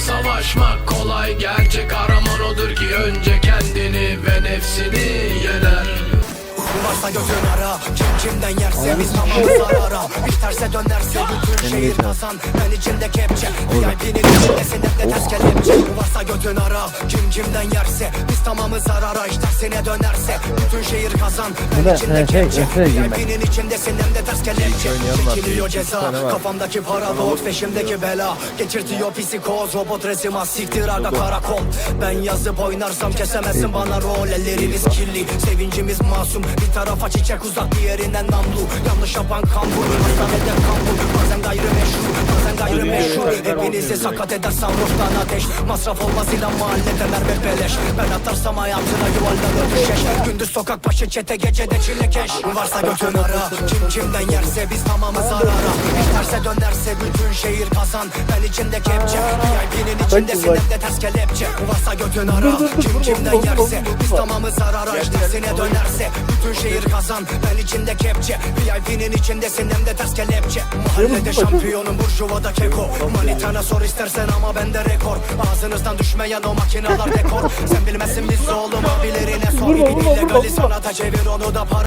savaşmak kolay. Gerçek kahraman odur ki önce kendini ve nefsini yener. Varsa gözün ara Kim kimden yerse biz tamamız zarara. Bir terse dönerse bütün şehir kazan. Ben içimde kepçe VIP'nin içindesin hep de ters kelepçe. Varsa götün ara Kim kimden yerse biz tamamız zarara İş tersine dönerse bütün şehir kazan. Ben şey, kepçe gibi. VIP'nin içindesin hem de ters kelepçe. Çekiliyor ceza. Kafamdaki paradoks peşimdeki bela. Geçirtiyor psikoz robot resim siktir aga karakol. Ben yazıp oynarsam kesemezsin bana rol Ellerimiz kirli. Sevincimiz masum. Bir tarafa çiçek uzak diğerinden namlu. Yanlış yapan kambur. Hastanede kambur. Bazen gayrimeşru Hepinizi sakat eder sarhoştan ateş. Masraf olmaz ilan mahallede merve beleş. Ben atarsam hayatına yuvarlanır düşeş Gündüz sokak başı çete gecede çilekeş Varsa götün ara Kim kimden yerse biz tamamız zarara Terse dönerse bütün şehir kazan. Ben içimde kepçe VIP'nin içindesin hem de ters kelepçe. Varsa götün ara Kim kimden yerse biz tamamız zarara İş tersine dönerse bütün şehir kazan. Ben içimde kepçe VIP'nin içindesin hem de ters kelepçe. Mahallede şampiyonum burjuvada keko. Manitana sor istersen ama bende rekor. Ağzınızdan düşmeyen o makineler dekor. Sen bilmezsin biz oğlum abilerine sor. İllegali sanata çevir onu da para